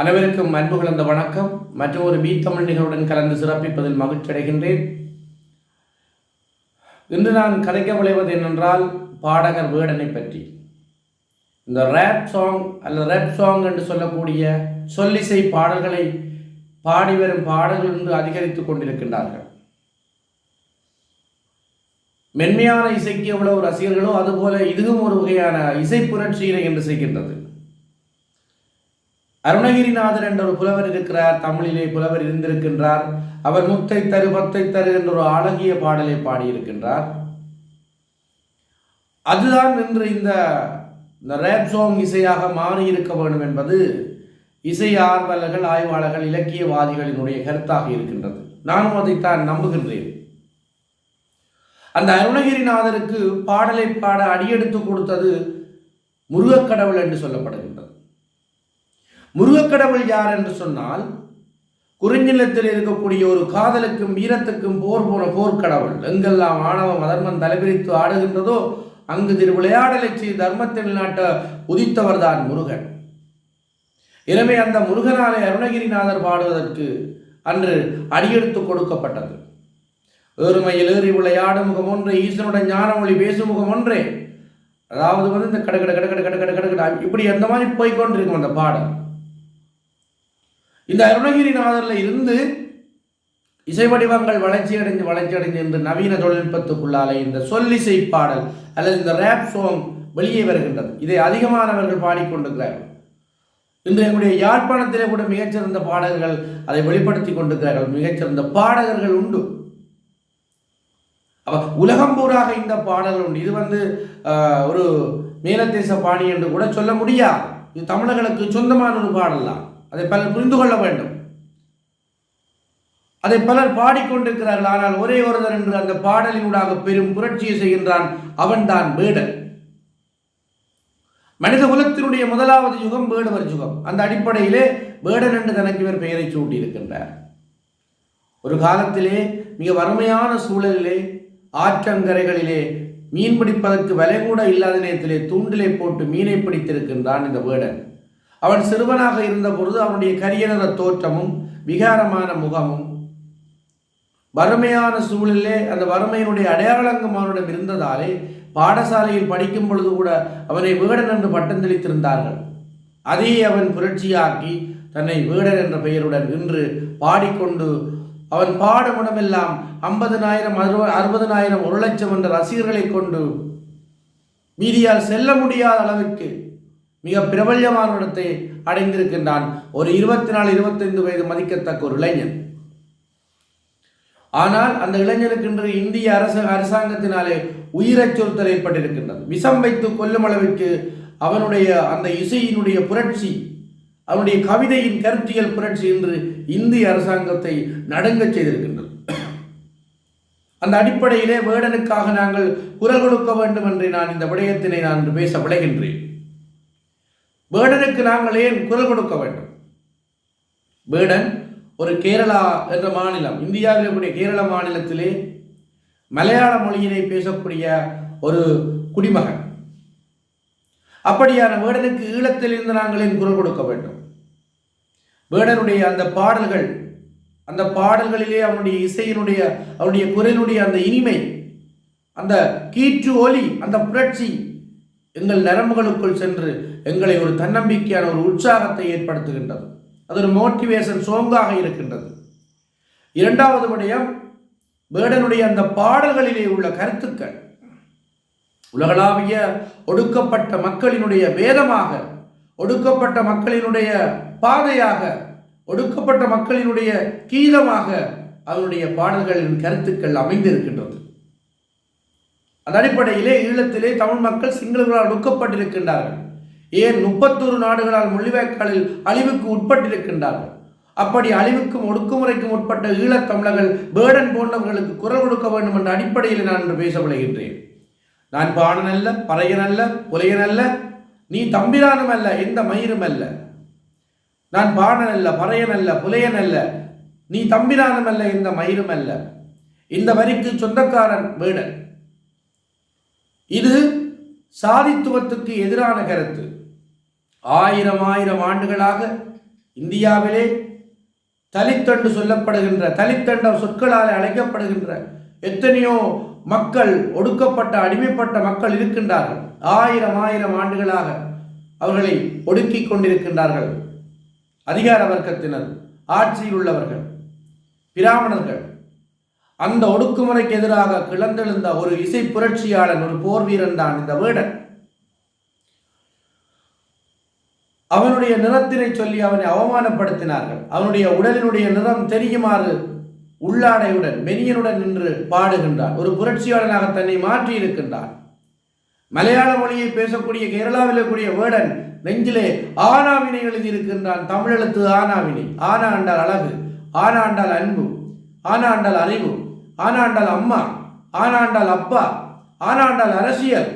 அனைவருக்கும் அன்பு கலந்த வணக்கம். மற்றும் ஒரு பி தமிழ் நிகழ்வுடன் கலந்து சிறப்பிப்பதில் மகிழ்ச்சி அடைகின்றேன். இன்று நான் கதைக்க விளைவது என்னென்றால் பாடகர் வேடனை பற்றி. இந்த ரேப் சாங் அல்லது ரேப் சாங் என்று சொல்லக்கூடிய சொல்லிசை பாடல்களை பாடி வரும் பாடல்கள் என்று அதிகரித்துக் கொண்டிருக்கின்றார்கள். மென்மையான இசைக்கு எவ்வளவு ரசிகர்களோ அதுபோல இதுவும் ஒரு வகையான இசை புரட்சியினை என்று செய்கின்றது. அருணகிரிநாதர் என்ற ஒரு புலவர் இருக்கிறார். தமிழிலே புலவர் இருந்திருக்கின்றார். அவர் முத்தை தரு பத்தை தரு என்ற ஒரு அழகிய பாடலை பாடியிருக்கின்றார். அதுதான் இன்று இந்த ரேப் சாங் இசையாக மாறி இருக்க வேண்டும் என்பது இசை ஆர்வலர்கள் ஆய்வாளர்கள் இலக்கியவாதிகளினுடைய கருத்தாக இருக்கின்றது. நானும் அதைத்தான் நம்புகின்றேன். அந்த அருணகிரிநாதருக்கு பாடலை பாட அடியெடுத்து கொடுத்தது முருகக்கடவுள் என்று சொல்லப்படுகின்றது. முருகக்கடவுள் யார் என்று சொன்னால் குறிஞ்சிலத்தில் இருக்கக்கூடிய ஒரு காதலுக்கும் வீரத்துக்கும் போர் போன போர்க்கடவுள். எங்கெல்லாம் ஆணவ மதர்மன் தலைபிரித்து ஆடுகின்றதோ அங்கு திரு விளையாடலை செய்து தர்மத்தை நாட்ட உதித்தவர் தான் முருகன். எனவே அந்த முருகனாலே அருணகிரிநாதர் பாடுவதற்கு அன்று அடியெடுத்து கொடுக்கப்பட்டது. ஏறுமையில் ஏறி விளையாடும் முகம் ஒன்றே ஈசனுடன் ஞான மொழி பேசும் முகம் ஒன்றே. அதாவது வந்து இந்த கடகட கடகட கடகட கடகட இப்படி அந்த மாதிரி போய்கொண்டிருக்கும் அந்த பாடல். இந்த அருணகிரிநாதரில் இருந்து இசை வடிவங்கள் வளர்ச்சி அடைந்து வளர்ச்சி அடைஞ்சு என்று நவீன தொழில்நுட்பத்துக்குள்ளாலே இந்த சொல்லிசை பாடல் அல்லது இந்த ரேப் சோங் வெளியே வருகின்றது. இதை அதிகமானவர்கள் பாடிக்கொண்டிருக்கிறார்கள் இன்று எங்களுடைய யாழ்ப்பாணத்திலே கூட மிகச்சிறந்த பாடல்கள் அதை வெளிப்படுத்தி கொண்டிருக்கிறார்கள். மிகச்சிறந்த பாடகர்கள் உண்டு. அப்ப உலகம் பூராக இந்த பாடல் உண்டு. இது வந்து ஒரு மேலத்தேச பாணி என்று கூட சொல்ல முடியாது. இது தமிழர்களுக்கு சொந்தமான ஒரு பாடல் தான். அதை பலர் புரிந்து கொள்ள வேண்டும். அதை பலர் பாடிக்கொண்டிருக்கிறார்கள் ஆனால் ஒரே ஒருவர் என்று அந்த பாடலினூடாக பெரும் புரட்சியை செய்கின்றான் அவன்தான் வேடன் மனித குலத்தினுடைய முதலாவது யுகம் வேடுவர் யுகம். அந்த அடிப்படையிலே வேடன் என்று தனக்கு இவர் பெயரை சூட்டியிருக்கின்றார். ஒரு காலத்திலே மிக வறுமையான சூழலிலே ஆற்றங்கரைகளிலே மீன் பிடிப்பதற்கு விலை கூட இல்லாத நேரத்திலே தூண்டிலை போட்டு மீனை பிடித்திருக்கின்றான் இந்த வேடன். அவன் சிறுவனாக இருந்தபொழுது அவனுடைய கரியனர தோற்றமும் விகாரமான முகமும் வறுமையான சூழலிலே அந்த வறுமையினுடைய அடையாளங்கம் அவனிடம் இருந்ததாலே பாடசாலையில் படிக்கும் பொழுது கூட அவனை வேடன் என்று பட்டம் தெளித்திருந்தார்கள். அதையே அவன் புரட்சியாக்கி தன்னை வேடன் என்ற பெயருடன் நின்று பாடிக்கொண்டு அவன் பாடும் இடமெல்லாம் ஐம்பதனாயிரம் அறுவ அறுபதனாயிரம் ஒரு லட்சம் என்ற ரசிகர்களை கொண்டு மீதியால் செல்ல முடியாத அளவிற்கு மிக பிரபல்யமான இடத்தை அடைந்திருக்கின்றான் ஒரு இருபத்தி நாலு இருபத்தைந்து வயது மதிக்கத்தக்க ஒரு இளைஞன். ஆனால் அந்த இளைஞனுக்கு இன்று இந்திய அரசு அரசாங்கத்தினாலே உயிரச்சுறுத்தல் ஏற்பட்டிருக்கின்றது விஷம் வைத்து கொல்லும் அளவிற்கு அவனுடைய அந்த இசையினுடைய புரட்சி அவனுடைய கவிதையின் கருத்தியல் புரட்சி என்று இந்திய அரசாங்கத்தை நடுங்கச் செய்திருக்கின்றது. அந்த அடிப்படையிலே வேடனுக்காக நாங்கள் குரல் கொடுக்க வேண்டும் என்று நான் இந்த விடயத்தினை நான் பேச விளைகின்றேன். பேடனுக்கு நாங்கள் ஏன் குரல் கொடுக்க வேண்டும்? வேடன் ஒரு கேரளா என்ற மாநிலம் இந்தியாவில் இருக்கக்கூடிய கேரள மாநிலத்திலே மலையாள மொழியினை பேசக்கூடிய ஒரு குடிமகன். அப்படியான வேடனுக்கு ஈழத்தில் இருந்து நாங்கள் ஏன் குரல் கொடுக்க வேண்டும்? வேடனுடைய அந்த பாடல்கள் அந்த பாடல்களிலே அவனுடைய இசையினுடைய அவனுடைய குரலினுடைய அந்த இனிமை அந்த கீற்று ஒலி அந்த புரட்சி எங்கள் நரம்புகளுக்குள் சென்று எங்களை ஒரு தன்னம்பிக்கையான ஒரு உற்சாகத்தை ஏற்படுத்துகின்றது. அது ஒரு மோட்டிவேஷன் சோங்காக இருக்கின்றது. இரண்டாவது விடயம் வேடனுடைய அந்த பாடல்களிலே உள்ள கருத்துக்கள். உலகளாவிய ஒடுக்கப்பட்ட மக்களினுடைய வேதமாக ஒடுக்கப்பட்ட மக்களினுடைய பாதையாக ஒடுக்கப்பட்ட மக்களினுடைய கீதமாக அவருடைய பாடல்களின் கருத்துக்கள் அமைந்திருக்கின்றது. அந்த அடிப்படையிலே ஈழத்திலே தமிழ் மக்கள் சிங்களர்களால் ஒடுக்கப்பட்டிருக்கின்றார்கள் ஏன் முப்பத்தொரு நாடுகளால் மொழிவாய்க்காலில் அழிவுக்கு உட்பட்டிருக்கின்றார்கள்? அப்படி அழிவுக்கும் ஒடுக்குமுறைக்கும் உட்பட்ட ஈழத் தமிழர்கள் பேடன் போன்றவர்களுக்கு குரல் கொடுக்க வேண்டும் என்ற அடிப்படையில் நான் இன்று பேச விளைகின்றேன் நான் பாணன் அல்ல பறையன் அல்ல புலையன் அல்ல நீ தம்பிரானும் அல்ல எந்த மயிரும் அல்ல. நான் பாணன் அல்ல பறையன் அல்ல புலையன் அல்ல நீ தம்பிரானும் அல்ல எந்த மயிரும் அல்ல. இந்த வரிக்கு சொந்தக்காரன் வேடன் இது சாதித்துவத்துக்கு எதிரான கருத்து. ஆயிரம் ஆயிரம் ஆண்டுகளாக இந்தியாவிலே தலித்தண்டு சொல்லப்படுகின்ற தலித்தண்ட சொற்களால் அழைக்கப்படுகின்ற எத்தனையோ மக்கள் ஒடுக்கப்பட்ட அடிமைப்பட்ட மக்கள் இருக்கின்றார்கள். ஆயிரம் ஆயிரம் ஆண்டுகளாக அவர்களை ஒடுக்கிக் கொண்டிருக்கின்றார்கள். அதிகார வர்க்கத்தினர் ஆட்சியில் உள்ளவர்கள் பிராமணர்கள் அந்த ஒடுக்குமுறைக்கு எதிராக கிளந்தெழுந்த ஒரு இசை புரட்சியாளன் ஒரு போர் வீரன் தான் இந்த வேடன். அவனுடைய நிறத்தினை சொல்லி அவனை அவமானப்படுத்தினார்கள். அவனுடைய உடலினுடைய நிறம் தெரியுமாறு உள்ளாடையுடன் மெனியனுடன் நின்று பாடுகின்றான். ஒரு புரட்சியாளனாக தன்னை மாற்றி இருக்கின்றான் மலையாள மொழியை பேசக்கூடிய கேரளாவில் கூடிய வேடன் நெஞ்சிலே ஆனாவினை எழுதியிருக்கின்றான். தமிழெழுத்து ஆனாவினை. ஆனா என்றால் அழகு ஆனா என்றால் அன்பு ஆனா என்றால் அறிவு ஆனாண்டால் அம்மா ஆனாண்டால் அப்பா ஆனாண்டால் அரசியல்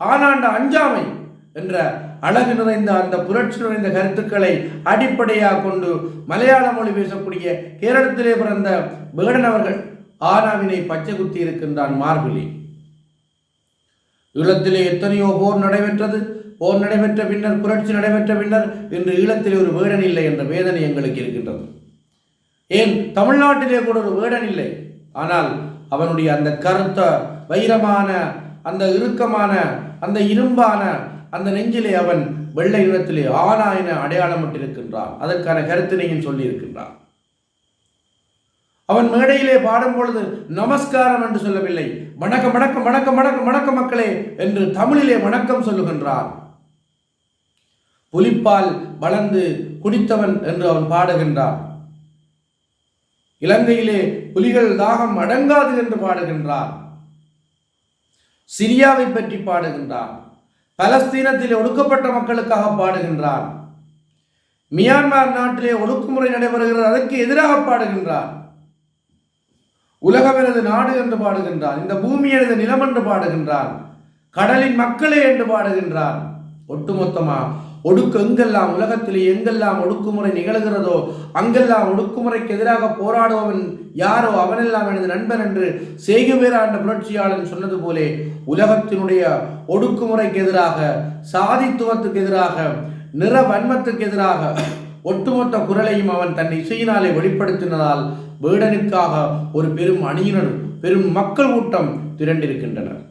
ஆனாண்ட அஞ்சாமை என்ற அழகு நிறைந்த அந்த புரட்சி நிறைந்த கருத்துக்களை அடிப்படையாக கொண்டு மலையாள மொழி பேசக்கூடிய கேரளத்திலே பிறந்த வேடன் அவர்கள் ஆனாவினை பச்சை குத்தி இருக்கின்றான் மார்பிலி ஈழத்திலே எத்தனையோ போர் நடைபெற்றது. போர் நடைபெற்ற பின்னர் புரட்சி நடைபெற்ற பின்னர் இன்று ஈழத்திலே ஒரு வேடன் இல்லை என்ற வேதனை எங்களுக்கு இருக்கின்றது. ஏன்? தமிழ்நாட்டிலே கூட ஒரு வேடன் இல்லை. ஆனால் அவனுடைய அந்த கருத்த வைரமான அந்த இறுக்கமான அந்த இரும்பான அந்த நெஞ்சிலே அவன் வெள்ளை நிறத்திலே ஆனா என அடையாளமிட்டிருக்கின்றான். அதற்கான கருத்தினையும் சொல்லியிருக்கின்றான். அவன் மேடையிலே பாடும் பொழுது நமஸ்காரம் என்று சொல்லவில்லை. வணக்கம் வணக்கம் வணக்கம் வணக்கம் வணக்கம் மக்களே என்று தமிழிலே வணக்கம் சொல்லுகின்றான். புலிப்பால் வளர்ந்து குடித்தவன் என்று அவன் பாடுகின்றான். இலங்கையிலே புலிகள் தாகம் அடங்காது என்று பாடுகின்றார் சிரியாவை பற்றி பாடுகின்றார் பலஸ்தீனத்தில் ஒடுக்கப்பட்ட மக்களுக்காக பாடுகின்றார் மியான்மர் நாட்டிலே ஒடுக்குமுறை நடைபெறுகிறது அதற்கு எதிராக பாடுகின்றார் உலகம் எனது நாடு என்று பாடுகின்றார் இந்த பூமி எனது நிலம் என்று பாடுகின்றார் கடலின் மக்களே என்று பாடுகின்றார் ஒட்டுமொத்தமாக ஒடுக்கு எங்கெல்லாம் உலகத்திலே எங்கெல்லாம் ஒடுக்குமுறை நிகழ்கிறதோ அங்கெல்லாம் ஒடுக்குமுறைக்கு எதிராக போராடுபவன் யாரோ அவனெல்லாம் எனது நண்பன் என்று செய்குவேராண்ட புரட்சியாளன் சொன்னது போலே உலகத்தினுடைய ஒடுக்குமுறைக்கு எதிராக சாதித்துவத்துக்கு எதிராக நிற வன்மத்துக்கு எதிராக ஒட்டுமொத்த குரலையும் அவன் தன் இசையினாலே வெளிப்படுத்தினதால் வேடனுக்காக ஒரு பெரும் அணியினர் பெரும் மக்கள் கூட்டம் திரண்டிருக்கின்றனர்.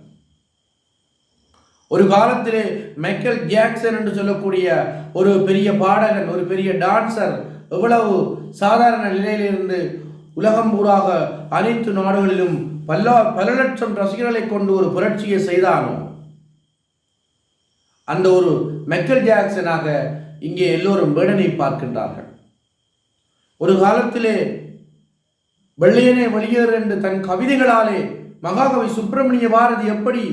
ஒரு காலத்திலே மைக்கேல் ஜாக்சன் என்று சொல்லக்கூடிய ஒரு பெரிய பாடகன் ஒரு பெரிய டான்சர் எவ்வளவு சாதாரண நிலையிலிருந்து உலகம் பூராக அனைத்து நாடுகளிலும் பல்ல பல லட்சம் ரசிகர்களை கொண்டு ஒரு புரட்சியை செய்தானோ? அந்த ஒரு மெக்கல் ஜாக்சனாக இங்கே எல்லோரும் வேடனை பார்க்கின்றார்கள். ஒரு காலத்திலே வெள்ளையனே வெளியேறு என்று தன் கவிதைகளாலே மகாகவி சுப்பிரமணிய பாரதி எப்படி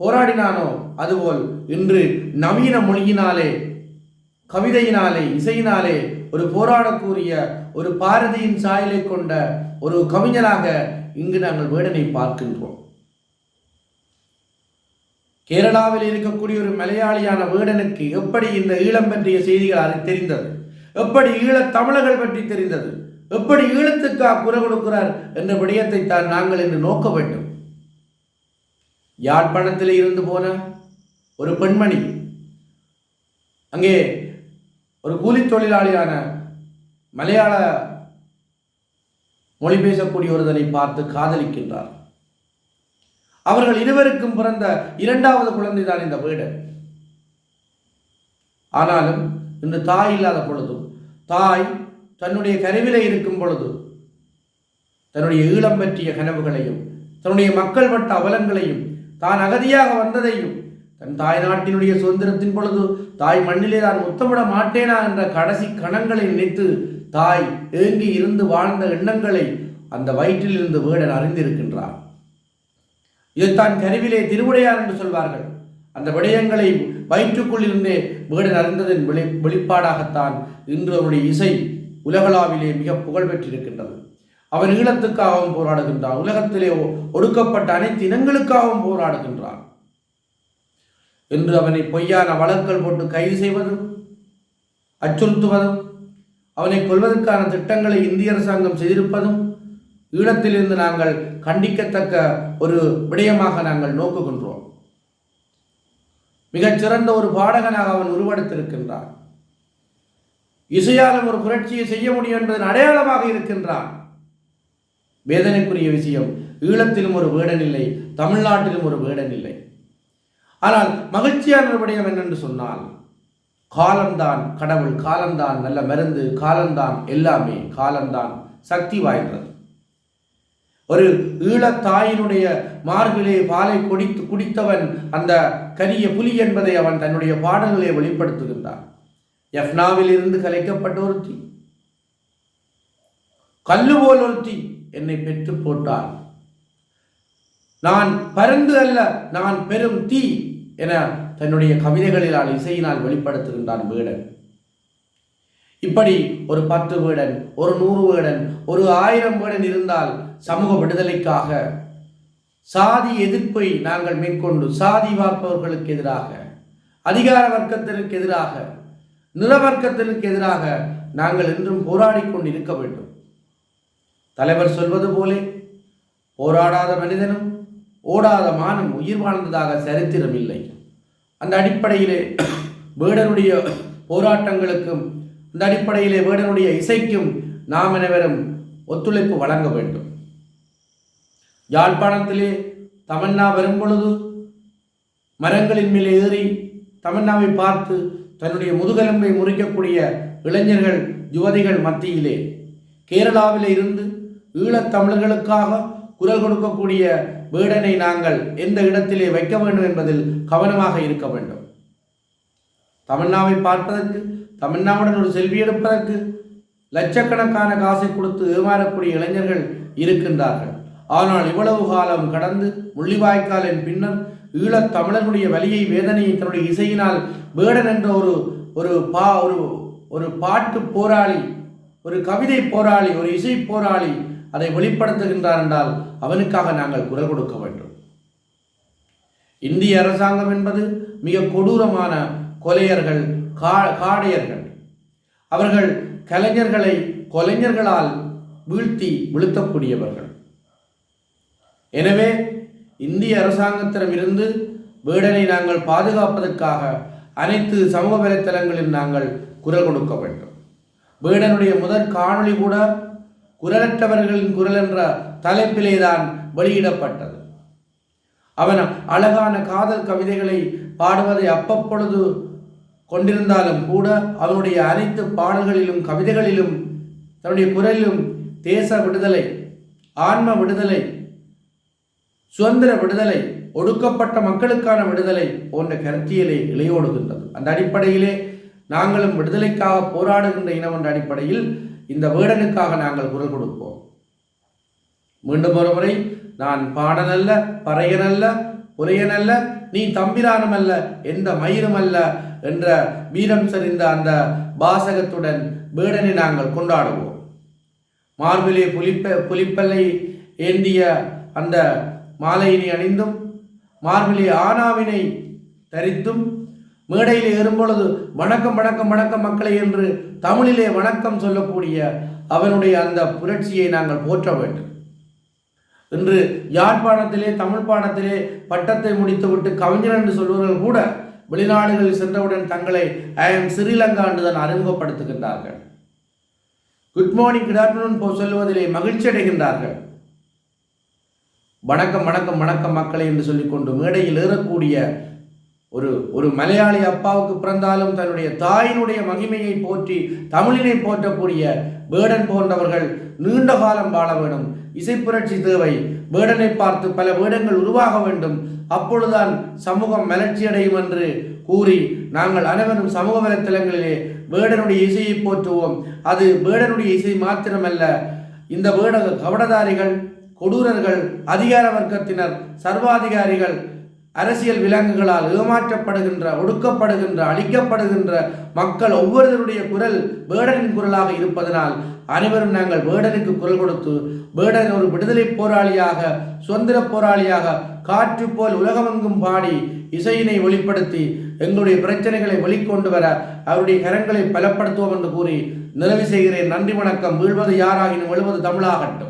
போராடினானோ அதுபோல் இன்று நவீன மொழியினாலே கவிதையினாலே இசையினாலே ஒரு போராடக்கூடிய ஒரு பாரதியின் சாயலை கொண்ட ஒரு கவிஞராக இங்கு நாங்கள் வேடனை பார்க்கின்றோம். கேரளாவில் இருக்கக்கூடிய ஒரு மலையாளியான வேடனுக்கு எப்படி இந்த ஈழம் பற்றிய செய்திகள் அது தெரிந்தது? எப்படி ஈழத் தமிழர்கள் பற்றி தெரிந்தது? எப்படி ஈழத்துக்காக குரல் கொடுக்கிறார் என்ற விடயத்தை தான் நாங்கள் இன்று நோக்க வேண்டும். யாழ்ப்பாணத்தில் இருந்து போன ஒரு பெண்மணி அங்கே ஒரு கூலி தொழிலாளியான மலையாள மொழி பேசக்கூடிய ஒருதனை பார்த்து காதலிக்கின்றார். அவர்கள் இருவருக்கும் பிறந்த இரண்டாவது குழந்தைதான் இந்த வீடு. ஆனாலும் இன்று தாய் இல்லாத பொழுதும் தாய் தன்னுடைய கருவிலே இருக்கும் பொழுது தன்னுடைய ஈழம் பற்றிய கனவுகளையும் தன்னுடைய மக்கள் வட்ட அவலங்களையும் தான் அகதியாக வந்ததையும் தன் தாய் நாட்டினுடைய சுதந்திரத்தின் பொழுது தாய் மண்ணிலே நான் முத்தமிட மாட்டேனா என்ற கடைசி கணங்களை நினைத்து தாய் ஏங்கி இருந்து வாழ்ந்த எண்ணங்களை அந்த வயிற்றிலிருந்து வேடன் அறிந்திருக்கின்றார். இதைத்தான் கருவிலே திருவுடையார் என்று சொல்வார்கள். அந்த விடயங்களை வயிற்றுக்குள் இருந்தே வேடன் அறிந்ததன் வெளி வெளிப்பாடாகத்தான் இன்று அவருடைய இசை உலகளாவிலே மிக புகழ் பெற்றிருக்கின்றது. அவன் ஈழத்துக்காகவும் போராடுகின்றான் உலகத்திலே ஒடுக்கப்பட்ட அனைத்து இனங்களுக்காகவும் போராடுகின்றான் என்று அவனை பொய்யான வழக்கல் போட்டு கைது செய்வதும் அச்சுறுத்துவதும் அவனை கொள்வதற்கான திட்டங்களை இந்திய அரசாங்கம் செய்திருப்பதும் ஈழத்திலிருந்து நாங்கள் கண்டிக்கத்தக்க ஒரு விடயமாக நாங்கள் நோக்குகின்றோம். மிகச்சிறந்த ஒரு பாடகனாக அவன் உருவெடுத்திருக்கின்றான். இசையாலும் ஒரு புரட்சியை செய்ய முடியும் என்பதன் அடையாளமாக இருக்கின்றான். வேதனைக்குரிய விஷயம் ஈழத்திலும் ஒரு வேடனில்லை தமிழ்நாட்டிலும் ஒரு வேடனில்லை ஆனால் மகிழ்ச்சியான விடயம் என்னென்று சொன்னால் காலம்தான் கடவுள் காலம்தான் நல்ல மருந்து காலம்தான் எல்லாமே காலம்தான் சக்தி வாய்ந்தது. ஒரு ஈழத்தாயினுடைய மார்பிலே பாலை குடித்து குடித்தவன் அந்த கரிய புலி என்பதை அவன் தன்னுடைய பாடல்களை வெளிப்படுத்துகின்றான். எஃப்னாவில் இருந்து கலைக்கப்பட்ட ஒருத்தி கல்லு போல் ஒருத்தி என்னை பெற்று போட்டாள் நான் பருந்து அல்ல நான் பெரும் தீ. என தன்னுடைய கவிதைகளினால் இசையினால் வெளிப்படுத்துகின்றான் வேடன். இப்படி ஒரு பத்து வேடன் ஒரு நூறு வேடன் ஒரு ஆயிரம் வேடன் இருந்தால் சமூக விடுதலைக்காக சாதி எதிர்ப்பை நாங்கள் மேற்கொண்டு சாதி பார்ப்பவர்களுக்கு எதிராக அதிகார வர்க்கத்திற்கு எதிராக நிறவர்க்கத்திற்கு எதிராக நாங்கள் என்றும் போராடி கொண்டு இருக்க வேண்டும். தலைவர் சொல்வது போலே போராடாத மனிதனும் ஓடாத மானம் உயிர் வாழ்ந்ததாக சரித்திரம் இல்லை அந்த அடிப்படையிலே வேடனுடைய போராட்டங்களுக்கும் அந்த அடிப்படையிலே வேடனுடைய இசைக்கும் நாம் அனைவரும் ஒத்துழைப்பு வழங்க வேண்டும். யாழ்ப்பாணத்திலே தமன்னா வரும் பொழுது மரங்களின் மேலே ஏறி தமன்னாவை பார்த்து தன்னுடைய முதுகெலும்பை முறிக்கக்கூடிய இளைஞர்கள் யுவதிகள் மத்தியிலே கேரளாவிலே இருந்து ஈழத்தமிழர்களுக்காக குரல் கொடுக்கக்கூடிய வேடனை நாங்கள் எந்த இடத்திலே வைக்க வேண்டும் என்பதில் கவனமாக இருக்க வேண்டும். தமிழ்நாவை பார்ப்பதற்கு தமிழ்நாவுடன் ஒரு செல்வி எடுப்பதற்கு லட்சக்கணக்கான காசை கொடுத்து ஏமாறக்கூடிய இளைஞர்கள் இருக்கின்றார்கள். ஆனால் இவ்வளவு காலம் கடந்து முள்ளிவாய்க்காலின் பின்னர் ஈழத் தமிழர்களுடைய வலியை வேதனையை தன்னுடைய இசையினால் வேடன் என்ற ஒரு ஒரு பா ஒரு ஒரு பாட்டு போராளி ஒரு கவிதை போராளி ஒரு இசை போராளி அதை வெளிப்படுத்துகின்றார் என்றால் அவனுக்காக நாங்கள் குரல் கொடுக்க வேண்டும். இந்திய அரசாங்கம் என்பது மிக கொடூரமான கொலையர்கள் கா காடையர்கள். அவர்கள் கலைஞர்களை கொலைஞர்களால் வீழ்த்தி வீழ்த்தக்கூடியவர்கள். எனவே இந்திய அரசாங்கத்திடமிருந்து வீடனை நாங்கள் பாதுகாப்பதற்காக அனைத்து சமூக வலைத்தளங்களில் நாங்கள் குரல் கொடுக்க வேண்டும். வீடனுடைய முதற் காணொளி கூட குரலற்றவர்களின் குரல் என்ற தலைப்பிலே தான் வெளியிடப்பட்டது. அவன் அழகான காதல் கவிதைகளை பாடுவதை அப்பப்பொழுது கொண்டிருந்தாலும் கூட அவனுடைய அனைத்து பாடல்களிலும் கவிதைகளிலும் தன்னுடைய குரலிலும் தேச விடுதலை ஆன்ம விடுதலை சுதந்திர விடுதலை ஒடுக்கப்பட்ட மக்களுக்கான விடுதலை போன்ற கருத்தியலை இளையோடுகின்றது அந்த அடிப்படையிலே நாங்களும் விடுதலைக்காக போராடுகின்ற இனம் என்ற அடிப்படையில் இந்த வேடனுக்காக நாங்கள் குரல் கொடுப்போம். மீண்டும் ஒரு முறை நான் பாடனல்ல பறையனல்ல புலையனல்ல நீ தம்பிரானும் அல்ல எந்த மயிரும் அல்ல என்ற வீரம் சரிந்த அந்த பாசகத்துடன் வேடனை நாங்கள் கொண்டாடுவோம். மார்பிலே புலிப்ப புலிப்பல்லை ஏந்திய அந்த மாலையினை அணிந்தும் மார்பிலே ஆனாவினை தரித்தும் மேடையில் ஏறும்பொழுது வணக்கம் வணக்கம் வணக்கம் மக்களை என்று தமிழிலே வணக்கம் சொல்லக்கூடிய அவனுடைய அந்த புரட்சியை நாங்கள் போற்ற வேண்டும். இன்று யாழ்ப்பாணத்திலே தமிழ் பாடத்திலே பட்டத்தை முடித்துவிட்டு கவிஞர் என்று சொல்வர்கள் கூட வெளிநாடுகளில் சென்றவுடன் தங்களை ஐ எம் ஸ்ரீலங்கா அறிமுகப்படுத்துகின்றார்கள். குட் மார்னிங் குட் ஆஃப்டர்நூன் போ சொல்லுவதிலே மகிழ்ச்சி அடைகின்றார்கள். வணக்கம் வணக்கம் வணக்கம் மக்களை என்று சொல்லிக்கொண்டு மேடையில் ஏறக்கூடிய ஒரு ஒரு மலையாளி அப்பாவுக்கு பிறந்தாலும் தன்னுடைய தாயினுடைய மகிமையை போற்றி தமிழினை போற்றக்கூடிய பேடன் போன்றவர்கள் நீண்ட காலம் வாழ வேண்டும். இசைப்புரட்சி தேவை. பேடனை பார்த்து பல வேடங்கள் உருவாக வேண்டும். அப்பொழுதுதான் சமூகம் மலர்ச்சியடையும் என்று கூறி நாங்கள் அனைவரும் சமூக வலைத்தளங்களிலே வேடனுடைய இசையை போற்றுவோம். அது வேடனுடைய இசை மாத்திரமல்ல இந்த வேட கவடதாரிகள் கொடூரர்கள் அதிகார வர்க்கத்தினர் சர்வாதிகாரிகள் அரசியல் விலங்குகளால் ஏமாற்றப்படுகின்ற ஒடுக்கப்படுகின்ற அழிக்கப்படுகின்ற மக்கள் ஒவ்வொருவருடைய குரல் வேடனின் குரலாக இருப்பதனால் அனைவரும் நாங்கள் வேடனுக்கு குரல் கொடுத்து வேடன் ஒரு விடுதலை போராளியாக சுதந்திர போராளியாக காற்று போல் உலகமெங்கும் பாடி இசையினை வெளிப்படுத்தி எங்களுடைய பிரச்சனைகளை வெளிக்கொண்டு வர அவருடைய கரங்களை பலப்படுத்துவோம் என்று கூறி நிறைவு செய்கிறேன். நன்றி வணக்கம். வீழ்வது யாராகினும் எழுவது தமிழாகட்டும்.